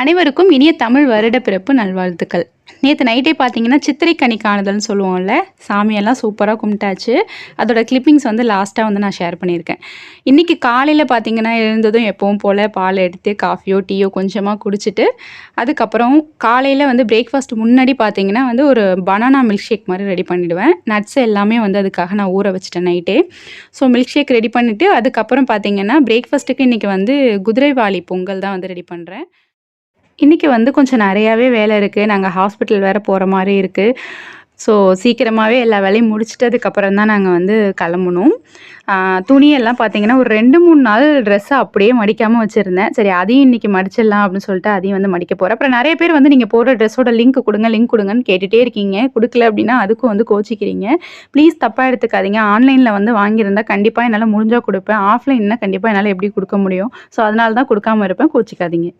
அனைவருக்கும் இனிய தமிழ் வருட பிறப்பு நல்வாழ்த்துக்கள். நேற்று நைட்டே பார்த்தீங்கன்னா சித்திரை கனி காணுதல்னு சொல்லுவோம்ல சாமியெல்லாம் சூப்பராக கும்பிட்டாச்சு. அதோட கிளிப்பிங்ஸ் வந்து லாஸ்ட்டாக வந்து நான் ஷேர் பண்ணியிருக்கேன். இன்றைக்கி காலையில் பார்த்தீங்கன்னா எழுந்ததும் எப்பவும் போல் பால் எடுத்து காஃபியோ டீயோ கொஞ்சமாக குடிச்சிட்டு அதுக்கப்புறம் காலையில் வந்து பிரேக்ஃபாஸ்ட் முன்னாடி பார்த்தீங்கன்னா வந்து ஒரு பனானா மில்க் ஷேக் மாதிரி ரெடி பண்ணிவிடுவேன் நட்ஸ் எல்லாமே வந்து அதுக்காக நான் ஊற வச்சுட்டேன் நைட்டே ஸோ மில்க் ஷேக் ரெடி பண்ணிவிட்டு அதுக்கப்புறம் பார்த்தீங்கன்னா பிரேக்ஃபாஸ்ட்டுக்கு இன்றைக்கி வந்து குதிரைவாளி பொங்கல் தான் வந்து ரெடி பண்ணுறேன் இன்றைக்கி வந்து கொஞ்சம் நிறையாவே வேலை இருக்குது நாங்கள் ஹாஸ்பிட்டல் வேறு போகிற மாதிரி இருக்குது ஸோ சீக்கிரமாகவே எல்லா வேலையும் முடிச்சிட்டதுக்கப்புறம் தான் நாங்கள் வந்து கிளம்பணும். துணியெல்லாம் பார்த்தீங்கன்னா ஒரு ரெண்டு மூணு நாள் ட்ரெஸ்ஸை அப்படியே மடிக்காமல் வச்சுருந்தேன். சரி அதையும் இன்றைக்கி மடிச்சிடலாம் அப்படின்னு சொல்லிட்டு அதையும் வந்து மடிக்க போகிறேன் அப்புறம் நிறைய பேர் வந்து நீங்கள் போடுற ட்ரெஸ்ஸோட லிங்க் கொடுங்க லிங்க் கொடுங்கன்னு கேட்டுகிட்டே இருக்கீங்க. கொடுக்கல அப்படின்னா அதுக்கும் வந்து கோச்சிக்கிறீங்க. ப்ளீஸ் தப்பாக எடுத்துக்காதீங்க. ஆன்லைனில் வந்து வாங்கியிருந்தால் கண்டிப்பாக என்னால் முடிஞ்சால் கொடுப்பேன். ஆஃப்லைன்னா கண்டிப்பாக என்னால் எப்படி கொடுக்க முடியும்? ஸோ அதனால தான் கொடுக்காம இருப்பேன். கோச்சிக்காதீங்க.